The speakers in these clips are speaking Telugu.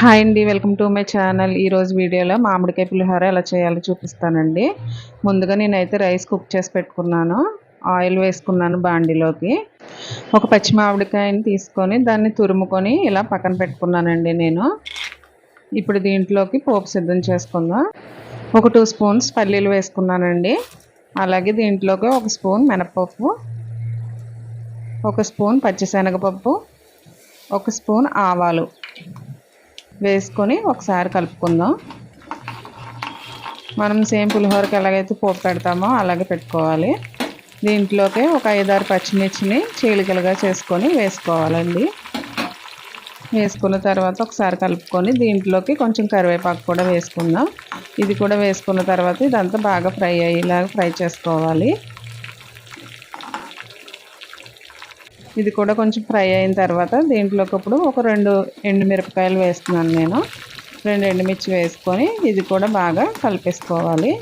హాయ్ అండి వెల్కమ్ టు మై ఛానల్. ఈరోజు వీడియోలో మామిడికాయ పులిహోర ఎలా చేయాలో చూపిస్తానండి. ముందుగా నేనైతే రైస్ కుక్ చేసి పెట్టుకున్నాను. ఆయిల్ వేసుకున్నాను బాండిలోకి. ఒక పచ్చి మామిడికాయని తీసుకొని దాన్ని తురుముకొని ఇలా పక్కన పెట్టుకున్నానండి నేను. ఇప్పుడు దీంట్లోకి పోపు సిద్ధం చేసుకుందాం. ఒక టూ స్పూన్స్ పల్లీలు వేసుకున్నానండి. అలాగే దీంట్లోకి ఒక స్పూన్ మినపప్పు ఒక స్పూన్ పచ్చిశనగపప్పు ఒక స్పూన్ ఆవాలు. వేసుకొని ఒకసారి కలుపుకుందాం. మనం సేమ్ పులిహోరకి ఎలాగైతే పోపు పెడతామో అలాగే పెట్టుకోవాలి. దీంట్లోకి ఒక ఐదారు పచ్చిమిర్చిని చీలికలుగా చేసుకొని వేసుకోవాలండి. వేసుకున్న తర్వాత ఒకసారి కలుపుకొని దీంట్లోకి కొంచెం కరివేపాకు కూడా వేసుకుందాం. ఇది కూడా వేసుకున్న తర్వాత ఇదంతా బాగా ఫ్రై అయ్యేలాగా ఫ్రై చేసుకోవాలి. ఇది కూడా కొంచెం ఫ్రై అయిన తర్వాత దీంట్లోకి ఇప్పుడు ఒక రెండు ఎండుమిరపకాయలు వేస్తున్నాను నేను. రెండు ఎండుమిర్చి వేసుకొని ఇది కూడా బాగా కలిపేసుకోవాలి.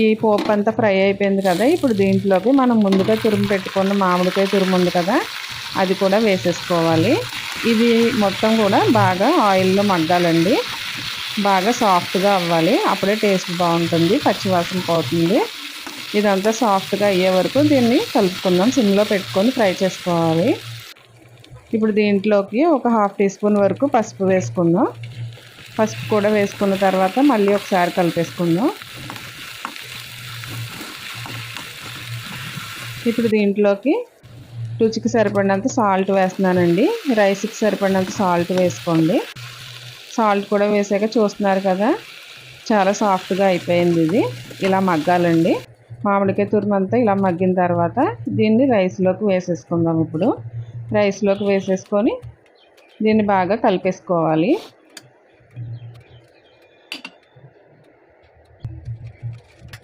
ఈ పోపు అంతా ఫ్రై అయిపోయింది కదా ఇప్పుడు దీంట్లోకి మనం ముందుగా తురుము పెట్టుకున్న మామిడికాయ తురుము ఉంది కదా అది కూడా వేసేసుకోవాలి. ఇది మొత్తం కూడా బాగా ఆయిల్లో మగ్గాలండి. బాగా సాఫ్ట్గా అవ్వాలి. అప్పుడే టేస్ట్ బాగుంటుంది పచ్చివాసన పోతుంది. ఇదంతా సాఫ్ట్గా అయ్యే వరకు దీన్ని కలుపుకుందాం. సిమ్లో పెట్టుకొని ఫ్రై చేసుకోవాలి. ఇప్పుడు దీంట్లోకి ఒక హాఫ్ టీ స్పూన్ వరకు పసుపు వేసుకుందాం. పసుపు కూడా వేసుకున్న తర్వాత మళ్ళీ ఒకసారి కలిపేసుకుందాం. ఇప్పుడు దీంట్లోకి రుచికి సరిపడినంత సాల్ట్ వేస్తున్నానండి. రైస్కి సరిపడినంత సాల్ట్ వేసుకోండి. సాల్ట్ కూడా వేసాక చూస్తున్నారు కదా చాలా సాఫ్ట్గా అయిపోయింది ఇది. ఇలా మగ్గాలండి. మామిడికాయ తురుమంతా ఇలా మగ్గిన తర్వాత దీన్ని రైస్లోకి వేసేసుకుందాం ఇప్పుడు. రైస్లోకి వేసేసుకొని దీన్ని బాగా కలిపేసుకోవాలి.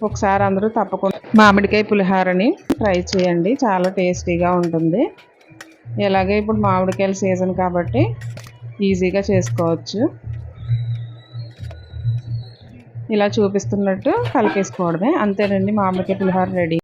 ఒకసారి అందరూ తప్పకుండా మామిడికాయ పులిహారని ట్రై చేయండి. చాలా టేస్టీగా ఉంటుంది. ఎలాగే ఇప్పుడు మామిడికాయల సీజన్ కాబట్టి ఈజీగా చేసుకోవచ్చు. ఇలా చూపిస్తున్నట్టు కలిపేసుకోవడమే. అంతేనండి మామిడికాయ పులిహోర రెడీ.